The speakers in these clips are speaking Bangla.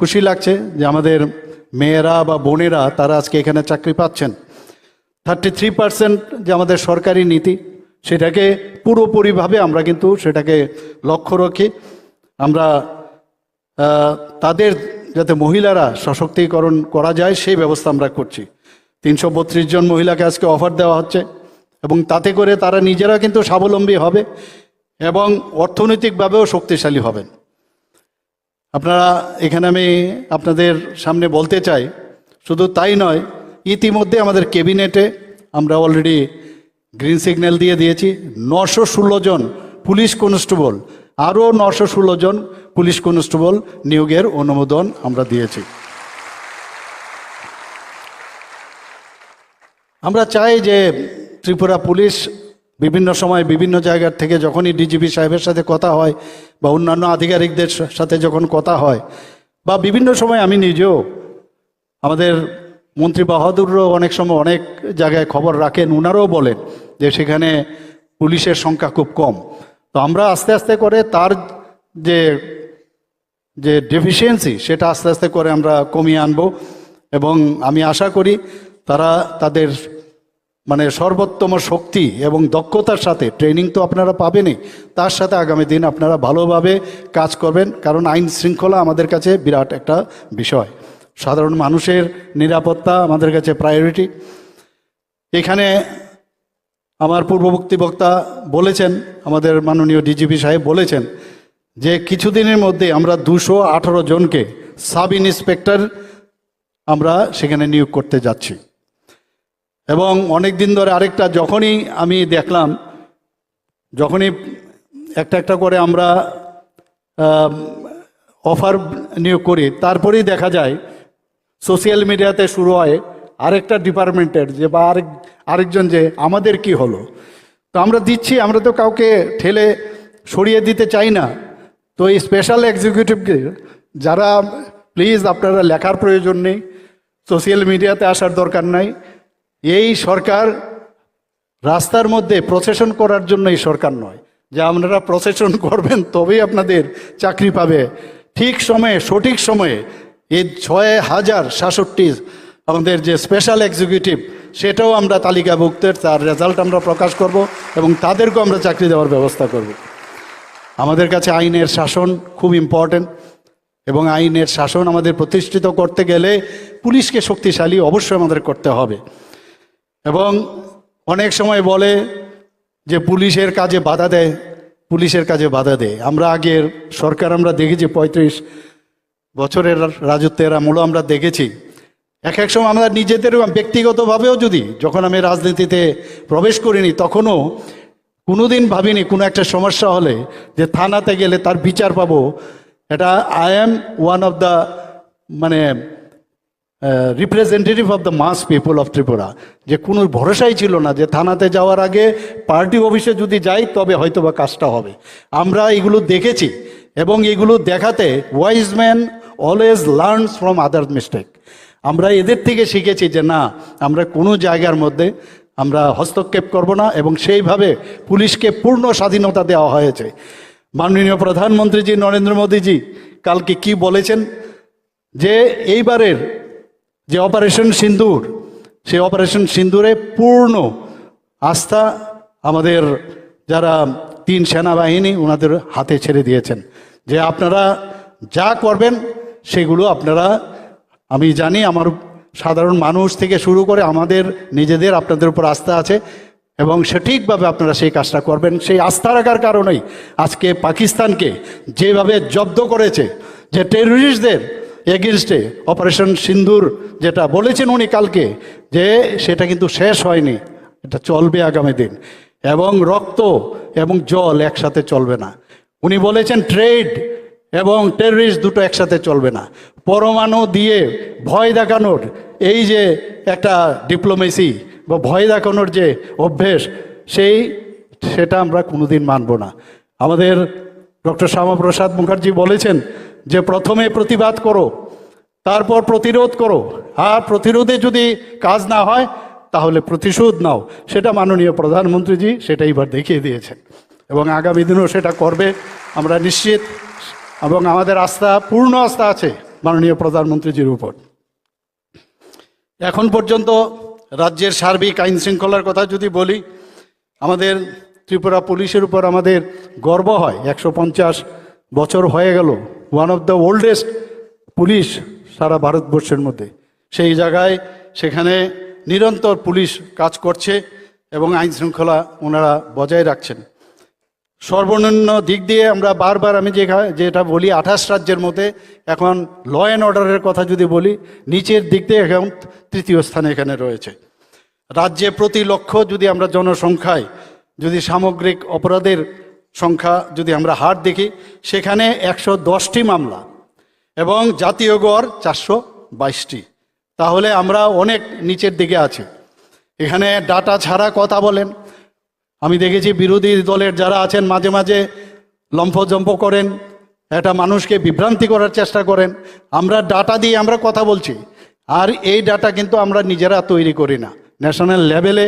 খুশি লাগছে যে আমাদের মেয়েরা বা বোনেরা তারা আজকে এখানে চাকরি পাচ্ছেন। থার্টি থ্রি পার্সেন্ট যে আমাদের সরকারি নীতি, সেটাকে পুরোপুরিভাবে আমরা কিন্তু সেটাকে লক্ষ্য রাখি। আমরা তাদের যাতে মহিলারা সশক্তিকরণ করা যায়, সেই ব্যবস্থা আমরা করছি। তিনশো বত্রিশ জন মহিলাকে আজকে অফার দেওয়া হচ্ছে এবং তাতে করে তারা নিজেরা কিন্তু স্বাবলম্বী হবে এবং অর্থনৈতিকভাবেও শক্তিশালী হবেন। আপনারা এখানে আমি আপনাদের সামনে বলতে চাই, শুধু তাই নয়, ইতিমধ্যে আমাদের ক্যাবিনেটে আমরা অলরেডি গ্রিন সিগন্যাল দিয়ে দিয়েছি, নশো ষোলো জন পুলিশ কনস্টেবল, আরও নশো ষোলো জন পুলিশ কনস্টেবল নিয়োগের অনুমোদন আমরা দিয়েছি। আমরা চাই যে ত্রিপুরা পুলিশ বিভিন্ন সময় বিভিন্ন জায়গার থেকে যখনই ডিজিপি সাহেবের সাথে কথা হয় বা অন্যান্য আধিকারিকদের সাথে যখন কথা হয় বা বিভিন্ন সময় আমি নিজেও আমাদের মন্ত্রী বাহাদুরও অনেক সময় অনেক জায়গায় খবর রাখেন, উনারাও বলেন যে সেখানে পুলিশের সংখ্যা খুব কম। তো আমরা আস্তে আস্তে করে তার যে যে ডেফিসিয়েন্সি সেটা আস্তে আস্তে করে আমরা কমিয়ে আনব এবং আমি আশা করি তারা তাদের মানে সর্বোত্তম শক্তি এবং দক্ষতার সাথে ট্রেনিং তো আপনারা পাবেনই, তার সাথে আগামী দিন আপনারা ভালোভাবে কাজ করবেন, কারণ আইন শৃঙ্খলা আমাদের কাছে বিরাট একটা বিষয়। সাধারণ মানুষের নিরাপত্তা আমাদের কাছে প্রায়োরিটি এখানে আমার পূর্ববর্তী বক্তা বলেছেন, আমাদের মাননীয় ডিজিপি সাহেব বলেছেন যে কিছুদিনের মধ্যে আমরা দুশো আঠারো জনকে সাব ইন্সপেক্টর আমরা সেখানে নিয়োগ করতে যাচ্ছি। এবং অনেক দিন ধরে আরেকটা যখনই আমি দেখলাম, যখনই একটা একটা করে আমরা অফার নিয়োগ করি, তারপরেই দেখা যায় সোশ্যাল মিডিয়াতে শুরু হয় আরেকটা ডিপার্টমেন্টের যে বা আরেক, আরেকজন যে আমাদের কি হলো। তো আমরা দিচ্ছি, আমরা তো কাউকে ঠেলে সরিয়ে দিতে চাই না। তো এই স্পেশাল এক্সিকিউটিভকে যারা প্লিজ আপনারা লেখার প্রয়োজন নেই সোশ্যাল মিডিয়াতে আসার দরকার নাই। এই সরকার রাস্তার মধ্যে প্রসেশন করার জন্য এই সরকার নয়। যে আপনারা প্রসেশন করবেন তবেই আপনাদের চাকরি পাবে। ঠিক সময়ে, সঠিক সময়ে এই ছয় হাজার সাতষট্টি আমাদের যে স্পেশাল এক্সিকিউটিভ সেটাও আমরা তালিকাভুক্তের, তার রেজাল্ট আমরা প্রকাশ করব এবং তাদেরকেও আমরা চাকরি দেওয়ার ব্যবস্থা করব। আমাদের কাছে আইনের শাসন খুব ইম্পর্ট্যান্ট এবং আইনের শাসন আমাদের প্রতিষ্ঠিত করতে গেলে পুলিশকে শক্তিশালী অবশ্যই আমাদের করতে হবে। এবং অনেক সময় বলে যে পুলিশের কাজে বাধা দেয়, পুলিশের কাজে বাধা দেয়। আমরা আগের সরকার, আমরা দেখেছি পঁয়ত্রিশ বছরের রাজত্বের আমলও আমরা দেখেছি। এক এক সময় আমরা নিজেদের ব্যক্তিগতভাবেও যদি যখন আমি রাজনীতিতে প্রবেশ করিনি, তখনও কোনোদিন ভাবিনি কোনো একটা সমস্যা হলে যে থানাতে গেলে তার বিচার পাবো। এটা I am one of the মানে representative of the mass people of Tripura, যে কোনো ভরসাই ছিল না যে থানাতে যাওয়ার আগে পার্টি অফিসে যদি যাই, তবে হয়তো বা কাজটা হবে। আমরা এগুলো দেখেছি এবং এগুলো দেখাতে wise man always learns from other mistake আমরা এদের থেকে শিখেছি যে না, আমরা কোনো জায়গার মধ্যে আমরা হস্তক্ষেপ করব না এবং সেইভাবে পুলিশকে পূর্ণ স্বাধীনতা দেওয়া হয়েছে। মাননীয় প্রধানমন্ত্রীজি নরেন্দ্র মোদীজি, কালকে কি বলেছেন? যে এইবারের যে অপারেশন সিন্দুর সেই অপারেশন সিন্দুরে পূর্ণ আস্থা আমাদের যারা তিন সেনাবাহিনী ওনাদের হাতে ছেড়ে দিয়েছেন। যে আপনারা যা করবেন, সেগুলো আপনারা, আমি জানি আমার সাধারণ মানুষ থেকে শুরু করে আমাদের নিজেদের, আপনাদের উপর আস্থা আছে এবং সঠিকভাবে আপনারা সেই কাজটা করবেন। সেই আস্থা রাখার কারণেই আজকে পাকিস্তানকে যেভাবে জব্দ করেছে, যে টেররিস্টদের এগেনস্টে অপারেশন সিন্ধুর যেটা বলেছেন উনি কালকে, যে সেটা কিন্তু শেষ হয়নি, এটা চলবে আগামী দিন। এবং রক্ত এবং জল একসাথে চলবে না। উনি বলেছেন ট্রেড এবং টেররিস্ট দুটো একসাথে চলবে না। পরমাণু দিয়ে ভয় দেখানোর, এই যে একটা ডিপ্লোমেসি বা ভয় দেখানোর যে অভ্যেস, সেই সেটা আমরা কোনোদিন মানব না। আমাদের ডক্টর শ্যামাপ্রসাদ মুখার্জি বলেছেন যে প্রথমে প্রতিবাদ করো, তারপর প্রতিরোধ করো। আর প্রতিরোধে যদি কাজ না হয়, তাহলে প্রতিশোধ নাও। সেটা মাননীয় প্রধানমন্ত্রীজি সেটা এবার দেখিয়ে দিয়েছেন। এবং আগামী দিনেও সেটা করবে। আমরা নিশ্চিত এবং আমাদের আস্থা, পূর্ণ আস্থা আছে মাননীয় প্রধানমন্ত্রীজির উপর। এখন পর্যন্ত রাজ্যের সার্বিক আইন শৃঙ্খলার কথা যদি বলি, আমাদের ত্রিপুরা পুলিশের উপর আমাদের গর্ব হয়। একশো পঞ্চাশ বছর হয়ে গেল। One of the oldest police সারা ভারতবর্ষের মধ্যে। সেই জায়গায় সেখানে নিরন্তর পুলিশ কাজ করছে এবং আইন শৃঙ্খলা ওনারা বজায় রাখছেন। সর্বনিম্ন দিক দিয়ে আমরা বারবার আমি যে যেটা বলি, আঠাশ রাজ্যের মধ্যে এখন ল অ্যান্ড অর্ডারের কথা যদি বলি, নিচের দিক দিয়ে এখন তৃতীয় স্থানে এখানে রয়েছে। রাজ্যে প্রতি লক্ষ যদি আমরা জনসংখ্যায় যদি সামগ্রিক অপরাধের সংখ্যা যদি আমরা হার দেখি, সেখানে একশো দশটি মামলা এবং জাতীয় গড় চারশো বাইশটি। তাহলে আমরা অনেক নিচের দিকে আছি। এখানে ডাটা ছাড়া কথা বলেন। আমি দেখেছি বিরোধী দলের যারা আছেন, মাঝে মাঝে লম্ফজম্প করেন, একটা মানুষকে বিভ্রান্তি করার চেষ্টা করেন। আমরা ডাটা দিয়ে আমরা কথা বলছি, আর এই ডাটা কিন্তু আমরা নিজেরা তৈরি করি না। ন্যাশনাল লেভেলে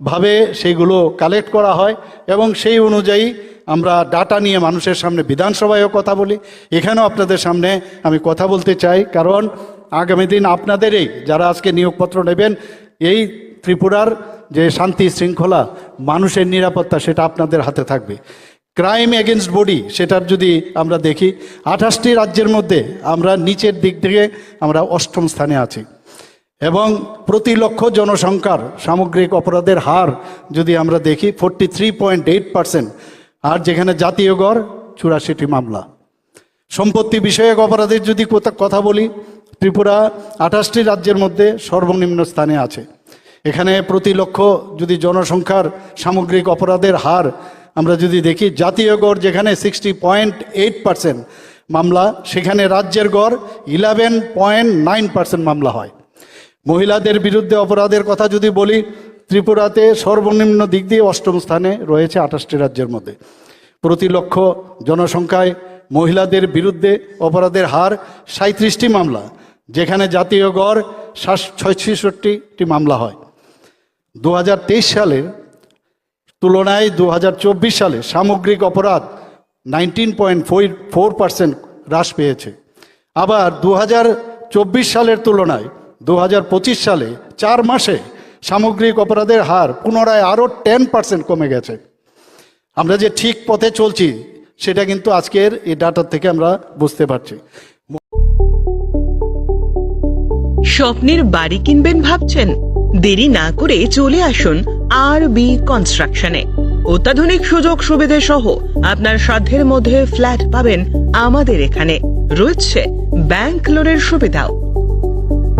বিভিন্নভাবে সেইগুলো কালেক্ট করা হয় এবং সেই অনুযায়ী আমরা ডাটা নিয়ে মানুষের সামনে বিধানসভায়ও কথা বলি। এখানেও আপনাদের সামনে আমি কথা বলতে চাই, কারণ আগামী দিন আপনাদেরই যারা আজকে নিয়োগপত্র নেবেন, এই ত্রিপুরার যে শান্তি শৃঙ্খলা, মানুষের নিরাপত্তা সেটা আপনাদের হাতে থাকবে। ক্রাইম এগেনস্ট বডি সেটার যদি আমরা দেখি, আঠাশটি রাজ্যের মধ্যে আমরা নিচের দিক থেকে আমরা অষ্টম স্থানে আছি। এবং প্রতি লক্ষ জনসংখ্যার সামগ্রিক অপরাধের হার যদি আমরা দেখি forty three point eight percent আর যেখানে জাতীয় গড়, চুরাশিটি মামলা। সম্পত্তি বিষয়ক অপরাধের যদি কোথা- বলি, ত্রিপুরা আঠাশটি রাজ্যের মধ্যে সর্বনিম্ন স্থানে আছে। এখানে প্রতি লক্ষ যদি জনসংখ্যার সামগ্রিক অপরাধের হার আমরা যদি দেখি, জাতীয় গড় যেখানে সিক্সটি পয়েন্ট এইট পার্সেন্ট মামলা, সেখানে রাজ্যের গড় ইলেভেন পয়েন্ট নাইন পার্সেন্ট মামলা হয়। মহিলাদের বিরুদ্ধে অপরাধের কথা যদি বলি, ত্রিপুরাতে সর্বনিম্ন দিক দিয়ে অষ্টম স্থানে রয়েছে আঠাশটি রাজ্যের মধ্যে। প্রতি লক্ষ জনসংখ্যায় মহিলাদের বিরুদ্ধে অপরাধের হার সাঁত্রিশটি মামলা, যেখানে জাতীয় গড় ছয়ষট্টিটি মামলা হয়। দু সালের তুলনায় দু হাজার চব্বিশ সালে সামগ্রিক অপরাধ নাইনটিন পয়েন্ট ফোর পার্সেন্ট হ্রাস পেয়েছে। আবার দু হাজার চব্বিশ সালের তুলনায় দু হাজার পঁচিশ সালে চার মাসে সামগ্রিক অপরাধের হার পুনরায় আরও টেন পার্সেন্ট কমে গেছে। আমরা যে ঠিক পথে চলছি, সেটা কিন্তু আজকের এই ডাটা থেকে আমরা বুঝতে পারছি। স্বপ্নের বাড়ি কিনবেন ভাবছেন? দেরি না করে চলে আসুন আর বি কনস্ট্রাকশনে। অত্যাধুনিক সুযোগ সুবিধে সহ আপনার সাধ্যের মধ্যে ফ্ল্যাট পাবেন আমাদের এখানে। রয়েছে ব্যাংক লোনের সুবিধাও।